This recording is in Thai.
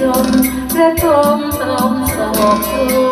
จมกระทมเอาศอก